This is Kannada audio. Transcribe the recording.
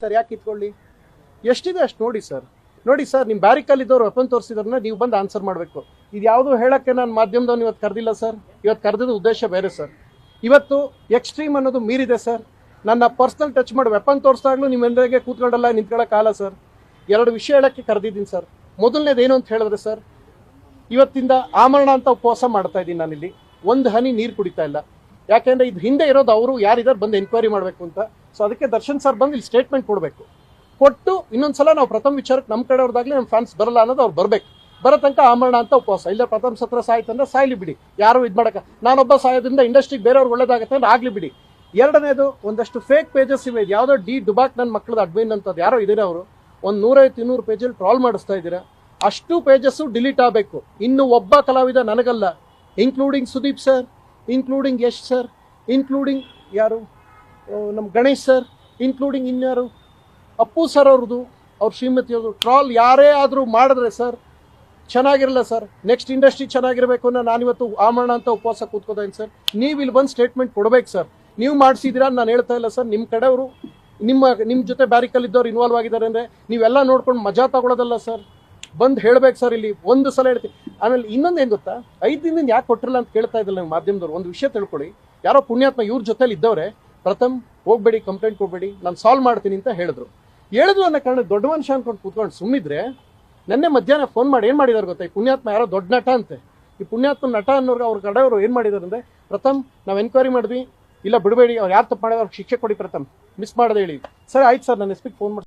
ಸರ್, ಯಾಕೆ ಕಿತ್ಕೊಳ್ಳಿ ಎಷ್ಟಿದೆ ಅಷ್ಟು ನೋಡಿ ಸರ್. ನೋಡಿ ಸರ್ ನಿಮ್ಮ ಬ್ಯಾರಿಕಲ್ಲಿ ಇದ್ದವ್ರು ವೆಪನ್ ತೋರಿಸಿದ್ರನ್ನ ನೀವು ಬಂದು ಆನ್ಸರ್ ಮಾಡಬೇಕು. ಇದು ಯಾವುದೋ ಹೇಳಕ್ಕೆ ನಾನು ಮಾಧ್ಯಮದವ್ನು ಇವತ್ತು ಕರೆದಿಲ್ಲ ಸರ್. ಇವತ್ತು ಕರೆದಿದ್ದು ಉದ್ದೇಶ ಬೇರೆ ಸರ್. ಇವತ್ತು ಎಕ್ಸ್ಟ್ರೀಮ್ ಅನ್ನೋದು ಮೀರಿದೆ ಸರ್. ನನ್ನ ಪರ್ಸ್ನಲ್ ಟಚ್ ಮಾಡಿ ವೆಪನ್ ತೋರಿಸಿದಾಗಲೂ ನಿಮ್ಮೆಲ್ಲರಿಗೆ ಕೂತ್ಕೊಂಡಲ್ಲ ನಿಂತ್ಕೊಳ್ಳೋಕ್ಕಾಗಲ್ಲ ಸರ್. ಎರಡು ವಿಷಯ ಹೇಳೋಕ್ಕೆ ಕರೆದಿದ್ದೀನಿ ಸರ್. ಮೊದಲನೇದು ಏನು ಅಂತ ಹೇಳಿದ್ರೆ ಸರ್, ಇವತ್ತಿಂದ ಆಮರಣ ಅಂತ ಉಪವಾಸ ಮಾಡ್ತಾ ಇದ್ದೀನಿ ನಾನಿಲ್ಲಿ. ಒಂದು ಹನಿ ನೀರು ಕುಡಿತಾ ಇಲ್ಲ. ಯಾಕೆಂದ್ರೆ ಇದು ಹಿಂದೆ ಇರೋದು ಅವರು ಯಾರಿದ್ದಾರೆ ಬಂದು ಎನ್ಕ್ವೈರಿ ಮಾಡಬೇಕು ಅಂತ. ಸೊ ಅದಕ್ಕೆ ದರ್ಶನ್ ಸರ್ ಬಂದು ಇಲ್ಲಿ ಸ್ಟೇಟ್ಮೆಂಟ್ ಕೊಡಬೇಕು. ಕೊಟ್ಟು ಇನ್ನೊಂದ್ಸಲ ನಾವು ಪ್ರಥಮ ವಿಚಾರಕ್ಕೆ ನಮ್ಮ ಕಡೆಯವ್ರದಾಗಲೇ ನಮ್ಮ ಫ್ಯಾನ್ಸ್ ಬರಲ್ಲ ಅನ್ನೋದು ಅವ್ರು ಬರಬೇಕು. ಬರೋ ತನಕ ಆಮರಣ ಅಂತ ಉಪವಾಸ. ಇಲ್ಲ ಪ್ರಥಮ ಸತ್ರ ಸಾಯ್ತಂದ್ರೆ ಸಾಯ್ಲಿ ಬಿಡಿ. ಯಾರು ಇದು ಮಾಡಕ ನಾನೊಬ್ಬ ಸಾಯೋದ್ರಿಂದ ಇಂಡಸ್ಟ್ರಿಗೆ ಬೇರೆಯವ್ರು ಒಳ್ಳೇದಾಗತ್ತೆ ಅಂದ್ರೆ ಆಗಲಿ ಬಿಡಿ. ಎರಡನೇದು, ಒಂದಷ್ಟು ಫೇಕ್ ಪೇಜಸ್ ಇವೆ. ಯಾವುದೋ ಡಿ ಡುಬಾಕ್ ನನ್ನ ಮಕ್ಕಳದ ಅಡ್ಮಿನ್ ಅಂತದ್ದು ಯಾರೋ ಇದ್ದೀರಾ ಅವರು? ಒಂದು ನೂರೈವತ್ತು, ಇನ್ನೂರು ಪೇಜಲ್ಲಿ ಟ್ರಾಲ್ ಮಾಡಿಸ್ತಾ ಇದ್ದೀರಾ? ಅಷ್ಟು ಪೇಜಸ್ಸು ಡಿಲೀಟ್ ಆಗಬೇಕು. ಇನ್ನು ಒಬ್ಬ ಕಲಾವಿದ ನನಗಲ್ಲ including Sudeep sir including Yash sir including ಯಾರು? ನಮ್ಮ ಗಣೇಶ್ ಸರ್ ಇನ್ಕ್ಲೂಡಿಂಗ್ ಇನ್ಯಾರು? ಅಪ್ಪು ಸರ್ ಅವ್ರದ್ದು, ಅವ್ರ ಶ್ರೀಮತಿಯವ್ರದ್ದು ಟ್ರಾಲ್ ಯಾರೇ ಆದರೂ ಮಾಡಿದ್ರೆ ಸರ್ ಚೆನ್ನಾಗಿರಲ್ಲ ಸರ್ ನೆಕ್ಸ್ಟ್ ಇಂಡಸ್ಟ್ರಿ ಚೆನ್ನಾಗಿರಬೇಕು ಅನ್ನೋ ನಾನಿವತ್ತು ಆಮರಣ ಅಂತ ಉಪವಾಸ ಕೂತ್ಕೋತೀನಿ ಸರ್ ನೀವು ಇಲ್ಲಿ ಬಂದು ಸ್ಟೇಟ್ಮೆಂಟ್ ಕೊಡಬೇಕು ಸರ್ ನೀವು ಮಾಡಿಸಿದ್ದೀರಾ ನಾನು ಹೇಳ್ತಾ ಇಲ್ಲ ಸರ್ ನಿಮ್ಮ ಕಡೆಯವರು ನಿಮ್ಮ ನಿಮ್ಮ ಜೊತೆ ಬ್ಯಾರಿಕಲ್ ಇದ್ದವ್ರು ಇನ್ವಾಲ್ವ್ ಆಗಿದ್ದಾರೆ ಅಂದರೆ ನೀವೆಲ್ಲ ನೋಡ್ಕೊಂಡು ಮಜಾ ತಗೊಳ್ಳೋದಲ್ಲ ಸರ್ ಬಂದು ಹೇಳ್ಬೇಕು ಸರ್ ಇಲ್ಲಿ. ಒಂದು ಸಲ ಹೇಳ್ತೀನಿ. ಆಮೇಲೆ ಇನ್ನೊಂದು ಏನು ಗೊತ್ತಾ? ಐದು ದಿನದಿಂದ ಯಾಕೆ ಕೊಟ್ಟಿರಲ್ಲ ಅಂತ ಕೇಳ್ತಾ ಇದ್ದಿಲ್ಲ ನಂಗೆ ಮಾಧ್ಯಮದವ್ರು. ಒಂದು ವಿಷಯ ತಿಳ್ಕೊಳ್ಳಿ. ಯಾರೋ ಪುಣ್ಯಾತ್ಮ ಇವ್ರ ಜೊತೆಲಿ ಇದ್ದವ್ರೆ, ಪ್ರಥಮ್, ಹೋಗ್ಬೇಡಿ ಕಂಪ್ಲೇಂಟ್ ಕೊಡಬೇಡಿ, ನಾನು ಸಾಲ್ವ್ ಮಾಡ್ತೀನಿ ಅಂತ ಹೇಳಿದ್ರು. ಹೇಳಿದ್ರು ಅನ್ನೋ ಕಾರಣ ದೊಡ್ಡ ಮನುಷ್ಯ ಅನ್ಕೊಂಡು ಕೂತ್ಕೊಂಡು ಸುಮ್ಮಿದ್ರೆ ನೆನ್ನೆ ಮಧ್ಯಾಹ್ನ ಫೋನ್ ಮಾಡಿ ಏನು ಮಾಡಿದಾರೆ ಗೊತ್ತಾ? ಈ ಪುಣ್ಯಾತ್ಮ ಯಾರೋ ದೊಡ್ಡ ನಟ ಅಂತೆ. ಈ ಪುಣ್ಯಾತ್ಮ ನಟ ಅನ್ನೋರ್ಗೆ ಅವ್ರ ಕಡೆಯವರು ಏನು ಮಾಡಿದಾರೆ ಅಂದರೆ, ಪ್ರಥಮ್, ನಾವು ಎನ್ಕ್ವೈರಿ ಮಾಡಿದ್ವಿ. ಇಲ್ಲ, ಬಿಡಬೇಡಿ, ಅವ್ರು ಯಾರು ತಪ್ಪು ಮಾಡಿದ್ರೆ, ಅವ್ರಿಗೆ ಶಿಕ್ಷೆ ಕೊಡಿ ಪ್ರಥಮ್. ಮಿಸ್ ಮಾಡದೆ ಹೇಳಿ. ಸರಿ, ಆಯ್ತು ಸರ್, ನಾನು ಎಸ್ ಫೋನ್ ಮಾಡಿ